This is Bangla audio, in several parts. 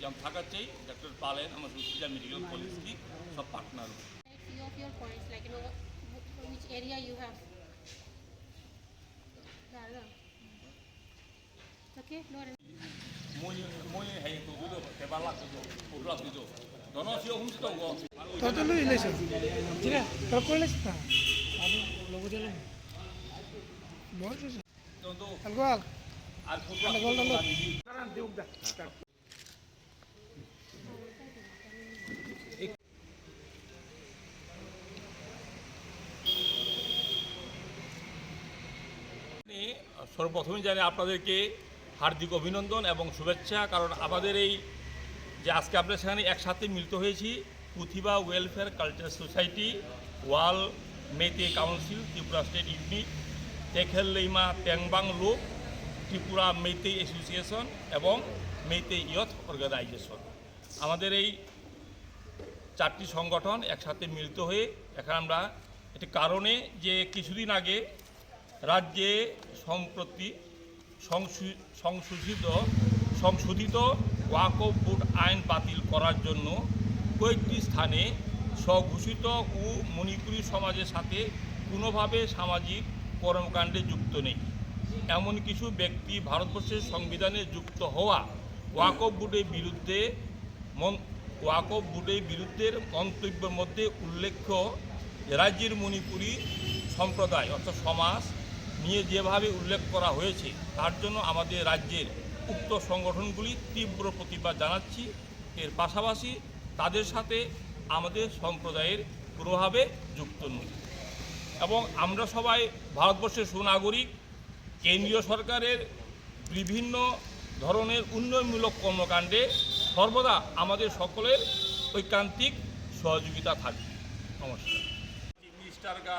এক্সাম থাকাতেই ডাক্তার পালেন আমার হসপিটাল মেডিকেল কলেজ কি সব partner few of your points like you know which area you have okay no Total relation. Yeah, total relation. Logo jalan. Boleh. Algo al. Algo al. Algo al. আর Anda, gol, gol, gol. আমি সর্বপ্রথমে জানি আপনাদেরকে হার্দিক অভিনন্দন এবং শুভেচ্ছা কারণ আমাদের এই যে আজকে আমরা সেখানে একসাথে মিলিত হয়েছি Puthiba welfare culture society all Meetei council Tripura state unit তেখেল লেইমা ট্যাংবাং লোক ত্রিপুরা মেতে অ্যাসোসিয়েশন এবং মেতে ইয়থ অর্গানাইজেশন আমাদের এই চারটি সংগঠন একসাথে মিলিত হয়ে এখানে আমরা একটি কারণে যে কিছুদিন আগে রাজ্যে সম্প্রতি সংশোধিত সংশোধিত ওয়াকফ বোর্ড আইন বাতিল করার জন্য কয়েকটি স্থানে স্বঘোষিত ও মণিপুরী সমাজের সাথে কোনোভাবে সামাজিক কর্মকাণ্ডে যুক্ত নেই। এমন কিছু ব্যক্তি ভারতবর্ষের সংবিধানে যুক্ত হওয়া ওয়াকফ বোর্ডের বিরুদ্ধে ওয়াকফ বোর্ডের বিরুদ্ধের মন্তব্যের মধ্যে উল্লেখ্য রাজ্যের মণিপুরী সম্প্রদায় অর্থাৎ সমাজ নিয়ে যেভাবে উল্লেখ করা হয়েছে, তার জন্য আমাদের রাজ্যের উক্ত সংগঠনগুলি তীব্র প্রতিবাদ জানাচ্ছি। এর পাশাপাশি তাদের সাথে আমাদের সম্প্রদায়ের কোনোভাবে যুক্ত নই। এবং আমরা সবাই ভারতবর্ষের সুনাগরিক, কেন্দ্রীয় সরকারের বিভিন্ন ধরনের উন্নয়নমূলক কর্মকাণ্ডে সর্বদা আমাদের সকলের ঐকান্তিক সহযোগিতা থাকবে। নমস্কার। का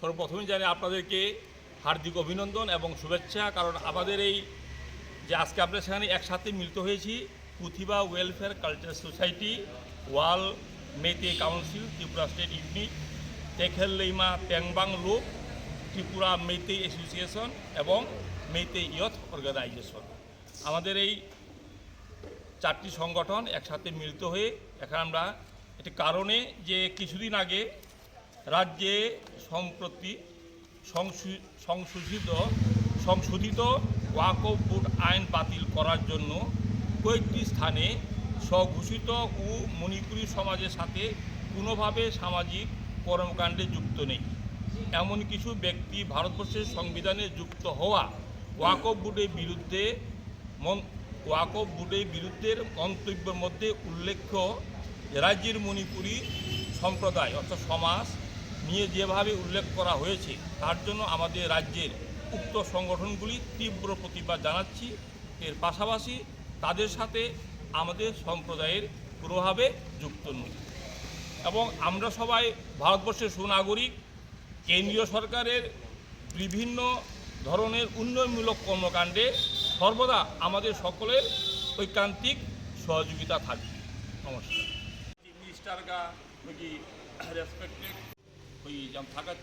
সর্বপ্রথমে জানি আপনাদেরকে হার্দিক অভিনন্দন এবং শুভেচ্ছা, কারণ আমাদের এই যে আজকে আমরা সেখানে একসাথে মিলিত হয়েছি Puthiba welfare culture society, all Meetei council, Tripura state unit তেখেল লেইমা ট্যাংবাং লোক, ত্রিপুরা মেতে অ্যাসোসিয়েশন এবং মেতে ইয়থ অর্গানাইজেশন। আমাদের এই চারটি সংগঠন একসাথে মিলিত হয়ে, এখানে আমরা একটি কারণে যে কিছুদিন আগে রাজ্যে সম্প্রতি সংশো- সংশোধিত সংশোধিত ওয়াকফ বোর্ড আইন বাতিল করার জন্য কয়েকটি স্থানে স্বঘোষিত ও মণিপুরী সমাজের সাথে কোনোভাবে সামাজিক কর্মকাণ্ডে যুক্ত নেই। এমন কিছু ব্যক্তি ভারতবর্ষের সংবিধানে যুক্ত হওয়া ওয়াকফ বোর্ডের বিরুদ্ধে ওয়াকফ বোর্ডের বিরুদ্ধের মন্তব্যের মধ্যে উল্লেখ্য রাজ্যের মণিপুরী সম্প্রদায় অর্থাৎ সমাজ নিয়ে যেভাবে উল্লেখ করা হয়েছে, তার জন্য আমাদের রাজ্যের উক্ত সংগঠনগুলি তীব্র প্রতিবাদ জানাচ্ছি। এর পাশাপাশি তাদের সাথে আমাদের সম্প্রদায়ের প্রভাবে যুক্ত নই। এবং আমরা সবাই ভারতবর্ষের সুনাগরিক, কেন্দ্রীয় সরকারের বিভিন্ন ধরনের উন্নয়নমূলক কর্মকাণ্ডে সর্বদা আমাদের সকলের ঐকান্তিক সহযোগিতা থাকবে। নমস্কার। রেসপেক্টেড ওই থাকার